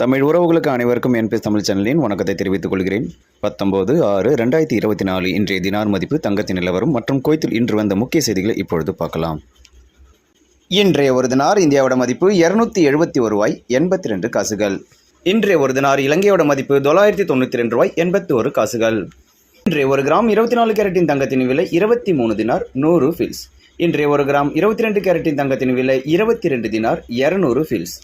தமிழ் உறவுகளுக்கு அனைவருக்கும் என்பிஎஸ் தமிழ் சேனலின் வணக்கத்தை தெரிவித்துக் கொள்கிறேன். பத்தொன்பது ஆறு ரெண்டாயிரத்தி இருபத்தி நாலு இன்றைய தினார் மதிப்பு தங்கத்தின் நிலவரம் மற்றும் குவைத்தில் இன்று வந்த முக்கிய செய்திகளை இப்பொழுது பார்க்கலாம். இன்றைய ஒரு தினார் இந்தியாவோட மதிப்பு இருநூத்தி எழுபத்தி ஒரு ரூபாய் எண்பத்தி ரெண்டு காசுகள். இன்றைய ஒரு தினார் இலங்கையோட மதிப்பு தொள்ளாயிரத்தி தொண்ணூற்றி ரெண்டு ரூபாய் எண்பத்தி ஒரு காசுகள். இன்றைய ஒரு கிராம் இருபத்தி நாலு கேரட்டின் தங்கத்தின் விலை இருபத்தி மூணு தினார் நூறு ஃபில்ஸ் இன்றைய ஒரு கிராம் இருபத்தி ரெண்டு கேரட்டின் தங்கத்தின் விலை இருபத்தி ரெண்டு தினார் இரநூறு ஃபில்ஸ்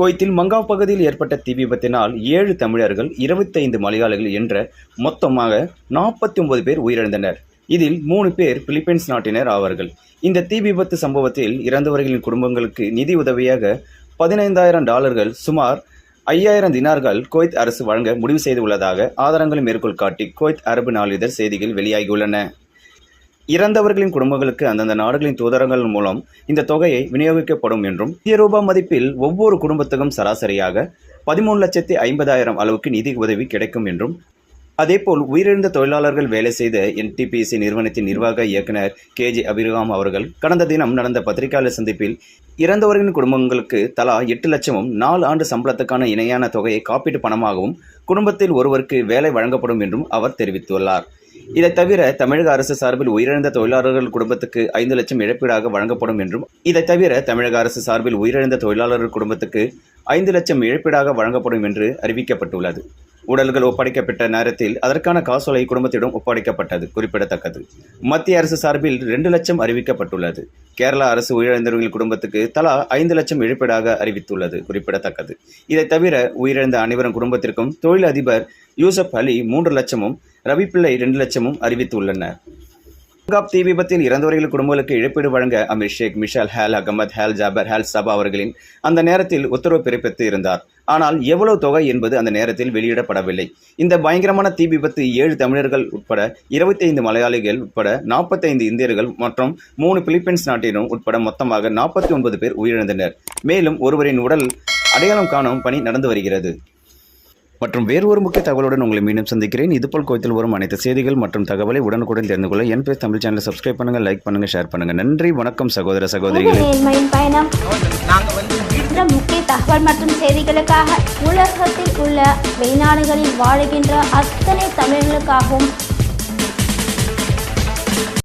கோயத்தில் மங்காவ் பகுதியில் ஏற்பட்ட தீ விபத்தினால் ஏழு தமிழர்கள் இருபத்தைந்து மலையாளிகள் என்ற மொத்தமாக நாற்பத்தி ஒன்பது பேர் உயிரிழந்தனர். இதில் மூணு பேர் பிலிப்பைன்ஸ் நாட்டினர் ஆவார்கள். இந்த தீ விபத்து சம்பவத்தில் இறந்தவர்களின் குடும்பங்களுக்கு நிதி உதவியாக பதினைந்தாயிரம் டாலர்கள் சுமார் ஐயாயிரம் தினார்கள் குவைத் அரசு வழங்க முடிவு செய்துள்ளதாக ஆதாரங்களை மேற்கோள் காட்டி குவைத் அரபு நாளிதழ் செய்திகள் வெளியாகியுள்ளன. இறந்தவர்களின் குடும்பங்களுக்கு அந்தந்த நாடுகளின் தூதரங்கள் மூலம் இந்த தொகையை விநியோகிக்கப்படும் என்றும் இந்திய ரூபாய் மதிப்பில் ஒவ்வொரு குடும்பத்துக்கும் சராசரியாக பதிமூணு லட்சத்தி ஐம்பதாயிரம் அளவுக்கு நிதி உதவி கிடைக்கும் என்றும் அதேபோல் உயிரிழந்த தொழிலாளர்கள் வேலை செய்த என்டிபிசி நிறுவனத்தின் நிர்வாக இயக்குனர் கே ஜே அபிரகாம் அவர்கள் கடந்த தினம் நடந்த பத்திரிகையாளர் சந்திப்பில் இறந்தவர்களின் குடும்பங்களுக்கு தலா எட்டு லட்சமும் நாலு ஆண்டு சம்பளத்துக்கான இணையான தொகையை காப்பீட்டு பணமாகவும் குடும்பத்தில் ஒருவருக்கு வேலை வழங்கப்படும் என்றும் அவர் தெரிவித்துள்ளார். இதை தவிர தமிழக அரசு சார்பில் உயிரிழந்த தொழிலாளர்கள் குடும்பத்துக்கு ஐந்து லட்சம் இழப்பீடாக வழங்கப்படும் என்றும் இதை தவிர தமிழக அரசு சார்பில் உயிரிழந்த தொழிலாளர்கள் குடும்பத்துக்கு ஐந்து லட்சம் இழப்பீடாக வழங்கப்படும் என்று அறிவிக்கப்பட்டுள்ளது. உடல்கள் ஒப்படைக்கப்பட்ட நேரத்தில் அதற்கான காசோலை குடும்பத்திடம் ஒப்படைக்கப்பட்டது குறிப்பிடத்தக்கது. மத்திய அரசு சார்பில் ரெண்டு லட்சம் அறிவிக்கப்பட்டுள்ளது. கேரளா அரசு உயிரிழந்தவர்கள் குடும்பத்துக்கு தலா ஐந்து லட்சம் இழப்பீடாக அறிவித்துள்ளது குறிப்பிடத்தக்கது. இதை தவிர உயிரிழந்த அனைவரும் குடும்பத்திற்கும் தொழில் அதிபர் யூசப் அலி மூன்று லட்சமும் ரவிப்பிள்ளை இரண்டு லட்சமும் அறிவித்துள்ளனர். பங்காப் தீ விபத்தில் இறந்தவர்கள் குடும்பங்களுக்கு இழப்பீடு வழங்க Amir Sheikh Mishal Al Ahmad Al Jaber Al Sabah அவர்களின் அந்த நேரத்தில் உத்தரவு பிறப்பித்து இருந்தார். ஆனால் எவ்வளவு தொகை என்பது அந்த நேரத்தில் வெளியிடப்படவில்லை. இந்த பயங்கரமான தீ விபத்து ஏழு தமிழர்கள் உட்பட இருபத்தைந்து மலையாளிகள் உட்பட நாற்பத்தைந்து இந்தியர்கள் மற்றும் மூணு பிலிப்பைன்ஸ் நாட்டினரும் உட்பட மொத்தமாக நாற்பத்தி ஒன்பது பேர் உயிரிழந்தனர். மேலும் ஒருவரின் உடல் அடையாளம் காணும் பணி நடந்து வருகிறது. மற்றும் வேறு ஒரு முக்கிய தகவலுடன் உங்களை மீண்டும் சந்திக்கிறேன். இதுபோல் கோயத்தில் வரும் அனைத்து செய்திகள் மற்றும் தகவலை உடனுக்குடன் தெரிந்து கொள்ள என் பேர் தமிழ் சேனலை சப்ஸ்கிரைப் பண்ணுங்க லைக் பண்ணுங்க ஷேர் பண்ணுங்க. நன்றி வணக்கம் சகோதர சகோதரிகளே. பயணம். முக்கிய தகவல் மற்றும் செய்திகளுக்காக உலகத்தில் உள்ள வெளிநாடுகளில் வாழுகின்ற அத்தனை தமிழர்களுக்காகவும்